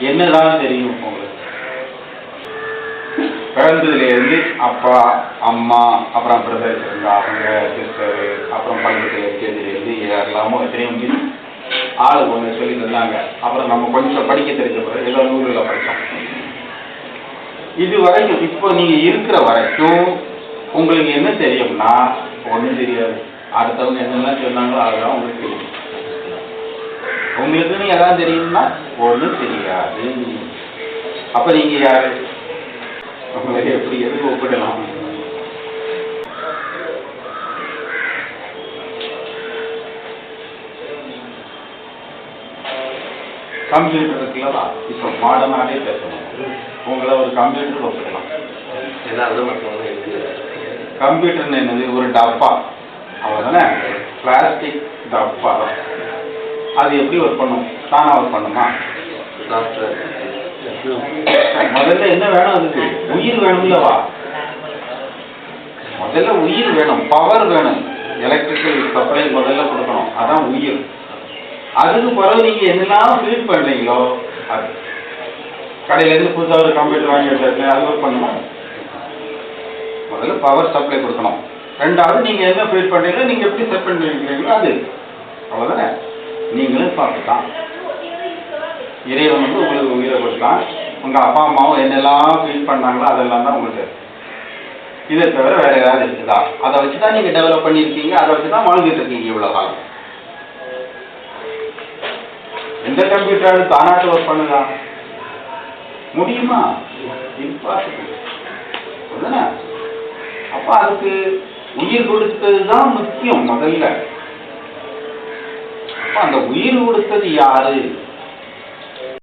என்னதான் தெரியும் உங்களுக்கு? பிறந்ததுல இருந்து அப்பா அம்மா அப்புறம் பிரதர்ஸ் இருந்தா அவங்க சிஸ்டர் அப்புறம் பக்கத்துல எல்கேஜில இருந்து எல்லாமோ எத்தனையோ முடியும் ஆளு கொஞ்சம் சொல்லி தந்தாங்க. அப்புறம் நம்ம கொஞ்சம் படிக்க தெரிஞ்ச பிறகு ஏதோ நூறுல படித்தோம் இது வரைக்கும் இப்போ நீங்க இருக்கிற வரைக்கும் உங்களுக்கு என்ன தெரியும்னா ஒண்ணும் தெரியாது. அடுத்தவங்க என்னெல்லாம் சொன்னாங்களோ அதெல்லாம் உங்களுக்கு தெரியும். உங்களுக்குன்னு எதாவது தெரியும்னா ஒண்ணும் தெரியாது. அப்ப நீங்க யாரு? உங்களை எப்படி எது ஒப்பிடலாம்? கம்ப்யூட்டர் இருக்குல்லவா இப்போ மாடர்னாலே பேசணும். உங்களை ஒரு கம்ப்யூட்டர் ஒப்பிடலாம். இருக்குது கம்ப்யூட்டர்னு என்னது? ஒரு டப்பா. அவ்வளோதானே பிளாஸ்டிக் டப்பா தான். அது எப்படி ஒர்க் பண்ணும்? தானா ஒர்க் பண்ணுமா? முதல்ல என்ன வேணும் அதுக்கு? உயிர் வேணும்லவா முதல்ல உயிர் வேணும் பவர் வேணும். எலக்ட்ரிக்கல் சப்ளை முதல்ல கொடுக்கணும். அதான் உயிர். அதுக்கு பிறகு நீங்க என்னெல்லாம் ஃபீட் பண்றீங்களோ அது கடையில இருந்து புதுசா ஒரு கம்ப்யூட்டர் வாங்கி வச்சிருக்கேன் அது ஒர்க் பண்ணுமா? முதல்ல பவர் சப்ளை கொடுக்கணும். ரெண்டாவது நீங்க என்ன ஃபீட் பண்றீங்களோ நீங்க எப்படி செட் பண்ணி வைக்கிறீங்களோ அது. அவ்வளவுதானே? நீங்களும் பார்த்துக்கலாம். இறைவன் வந்து உங்களுக்கு உயிரை கொடுத்தான் உங்க அப்பா அம்மாவும் என்னெல்லாம் ஃபீல் பண்ணாங்களோ அதெல்லாம் தான் உங்களுக்கு இதை தவிர வேற ஏதாவது இருக்குதா? அதை வச்சு தான் நீங்க டெவலப் பண்ணியிருக்கீங்க. அதை வச்சு தான் வாழ்ந்துட்டு இருக்கீங்க இவ்வளோ காலம். எந்த கம்ப்யூட்டர் தானாட்டு ஒர்க் பண்ணுதா? முடியுமா? இம்பாசிபிள் அப்போ அப்ப அதுக்கு உயிர் கொடுத்தது தான் முக்கியம் முதல்ல. அந்த உயிர் கொடுத்தது யாரு?